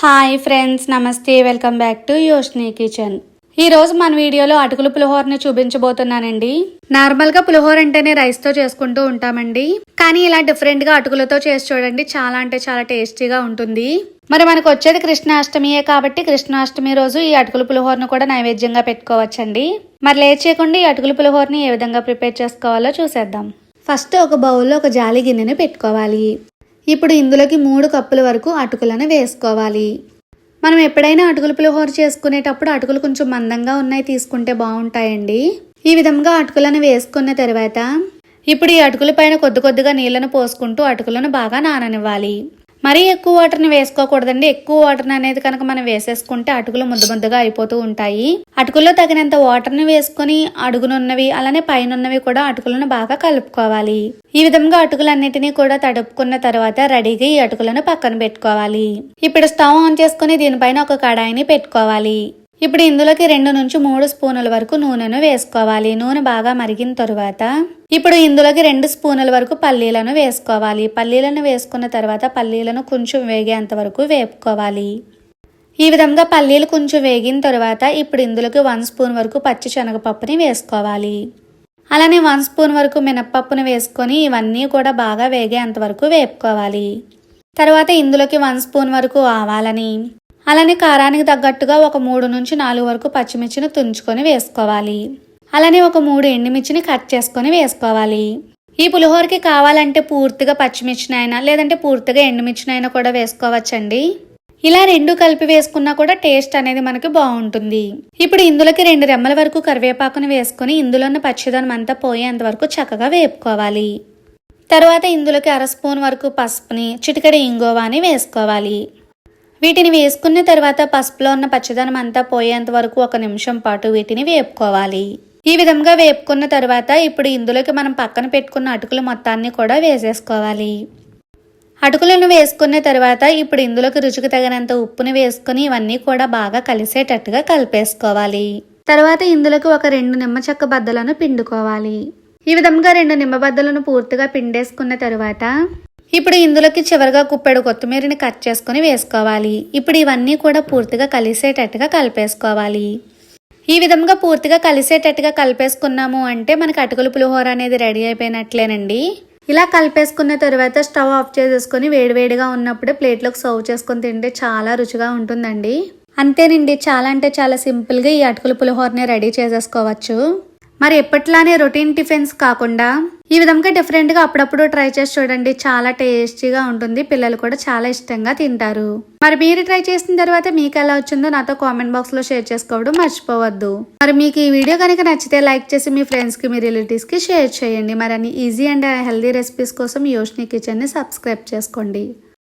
Hi friends namaste welcome back to Yoshni kitchen. ఈరోజు మన వీడియోలో అటుకులు పులిహోరని చూపించబోతున్నానండి. నార్మల్గా పులిహోర అంటేనే రైస్తో చేసుకుంటూ ఉంటామండి. కానీ ఇలా డిఫరెంట్గా అటుకులతో చేసి చూడండి చాలా అంటే చాలా టేస్టీగా ఉంటుంది. మరి మనకు వచ్చేది కృష్ణాష్టమియే కాబట్టి కృష్ణాష్టమి రోజు ఈ అటుకుల పులిహోరను కూడా నైవేద్యంగా పెట్టుకోవచ్చండి. మరి లేచేయకుండా చేయకుండా ఈ అటుకుల పులిహోరని ఏ విధంగా ప్రిపేర్ చేసుకోవాలో చూసేద్దాం. ఫస్ట్ ఒక బౌల్లో ఒక జాలి గిన్నెని పెట్టుకోవాలి. ఇప్పుడు ఇందులోకి మూడు కప్పుల వరకు అటుకులను వేసుకోవాలి. మనం ఎప్పుడైనా అటుకులు పులిహోర చేసుకునేటప్పుడు అటుకులు కొంచెం మందంగా ఉన్నాయి తీసుకుంటే బాగుంటాయండి. ఈ విధంగా అటుకులను వేసుకున్న తర్వాత ఇప్పుడు ఈ అటుకుల పైన కొద్ది కొద్దిగా నీళ్ళను పోసుకుంటూ అటుకులను బాగా నాననివ్వాలి. మరీ ఎక్కువ వాటర్ని వేసుకోకూడదండి. ఎక్కువ వాటర్ అనేది కనుక మనం వేసేసుకుంటే అటుకులు ముద్ద ముద్దగా అయిపోతూ ఉంటాయి. అటుకుల్లో తగినంత వాటర్ని వేసుకొని అడుగునున్నవి అలానే పైనున్నవి కూడా అటుకులను బాగా కలుపుకోవాలి. ఈ విధంగా అటుకులన్నిటినీ కూడా తడుపుకున్న తర్వాత రెడీగా ఈ అటుకులను పక్కన పెట్టుకోవాలి. ఇప్పుడు స్టవ్ ఆన్ చేసుకుని దీనిపైన ఒక కడాయిని పెట్టుకోవాలి. ఇప్పుడు ఇందులోకి రెండు నుంచి మూడు స్పూనుల వరకు నూనెను వేసుకోవాలి. నూనె బాగా మరిగిన తరువాత ఇప్పుడు ఇందులోకి రెండు స్పూనుల వరకు పల్లీలను వేసుకోవాలి. పల్లీలను వేసుకున్న తర్వాత పల్లీలను కొంచెం వేగేంత వరకు వేపుకోవాలి. ఈ విధంగా పల్లీలు కొంచెం వేగిన తర్వాత ఇప్పుడు ఇందులోకి వన్ స్పూన్ వరకు పచ్చి శనగపప్పుని వేసుకోవాలి. అలానే వన్ స్పూన్ వరకు మినప్పప్పును వేసుకొని ఇవన్నీ కూడా బాగా వేగేంత వరకు వేపుకోవాలి. తర్వాత ఇందులోకి వన్ స్పూన్ వరకు ఆవాలని అలానే కారానికి తగ్గట్టుగా ఒక మూడు నుంచి నాలుగు వరకు పచ్చిమిర్చిని తుంచుకొని వేసుకోవాలి. అలానే ఒక మూడు ఎండుమిర్చిని కట్ చేసుకొని వేసుకోవాలి. ఈ పులిహోరకి కావాలంటే పూర్తిగా పచ్చిమిర్చినైనా లేదంటే పూర్తిగా ఎండుమిర్చినైనా కూడా వేసుకోవచ్చండి. ఇలా రెండు కలిపి వేసుకున్నా కూడా టేస్ట్ అనేది మనకి బాగుంటుంది. ఇప్పుడు ఇందులోకి రెండు రెమ్మల వరకు కరివేపాకుని వేసుకుని ఇందులో ఉన్న పచ్చిదనం అంతా పోయేంత వరకు చక్కగా వేపుకోవాలి. తర్వాత ఇందులోకి అర స్పూన్ వరకు పసుపుని చిటికడి ఇంగోవాని వేసుకోవాలి. వీటిని వేసుకున్న తర్వాత పసుపులో ఉన్న పచ్చదనం అంతా పోయేంత వరకు ఒక నిమిషం పాటు వీటిని వేపుకోవాలి. ఈ విధంగా వేపుకున్న తర్వాత ఇప్పుడు ఇందులోకి మనం పక్కన పెట్టుకున్న అటుకులు మొత్తాన్ని కూడా వేసేసుకోవాలి. అటుకులను వేసుకున్న తర్వాత ఇప్పుడు ఇందులోకి రుచికి తగినంత ఉప్పుని వేసుకుని ఇవన్నీ కూడా బాగా కలిసేటట్టుగా కలిపేసుకోవాలి. తర్వాత ఇందులోకి ఒక రెండు నిమ్మ చెక్క బద్దలను పిండుకోవాలి. ఈ విధంగా రెండు నిమ్మబద్దలను పూర్తిగా పిండేసుకున్న తర్వాత ఇప్పుడు ఇందులోకి చివరిగా కుప్పెడు కొత్తిమీరని కట్ చేసుకుని వేసుకోవాలి. ఇప్పుడు ఇవన్నీ కూడా పూర్తిగా కలిసేటట్టుగా కలిపేసుకోవాలి. ఈ విధంగా పూర్తిగా కలిసేటట్టుగా కలిపేసుకున్నాము అంటే మనకి అటుకుల పులిహోర అనేది రెడీ అయిపోయినట్లేనండి. ఇలా కలిపేసుకున్న తర్వాత స్టవ్ ఆఫ్ చేసేసుకొని వేడివేడిగా ఉన్నప్పుడే ప్లేట్లోకి సర్వ్ చేసుకొని తింటే చాలా రుచిగా ఉంటుందండి. అంతేనండి చాలా అంటే చాలా సింపుల్గా ఈ అటుకుల పులిహోరని రెడీ చేసేసుకోవచ్చు. మరి ఎప్పట్లానే రొటీన్ టిఫిన్స్ కాకుండా ఈ విధంగా డిఫరెంట్గా అప్పుడప్పుడు ట్రై చేసి చూడండి. చాలా టేస్టీగా ఉంటుంది. పిల్లలు కూడా చాలా ఇష్టంగా తింటారు. మరి మీరు ట్రై చేసిన తర్వాత మీకు ఎలా వచ్చిందో నాతో కామెంట్ బాక్స్లో షేర్ చేసుకోవడం మర్చిపోవద్దు. మరి మీకు ఈ వీడియో కనుక నచ్చితే లైక్ చేసి మీ ఫ్రెండ్స్కి మీ రిలేటివ్స్కి షేర్ చేయండి. మరి అన్ని ఈజీ అండ్ హెల్దీ రెసిపీస్ కోసం యోష్ని కిచెన్ని సబ్స్క్రైబ్ చేసుకోండి.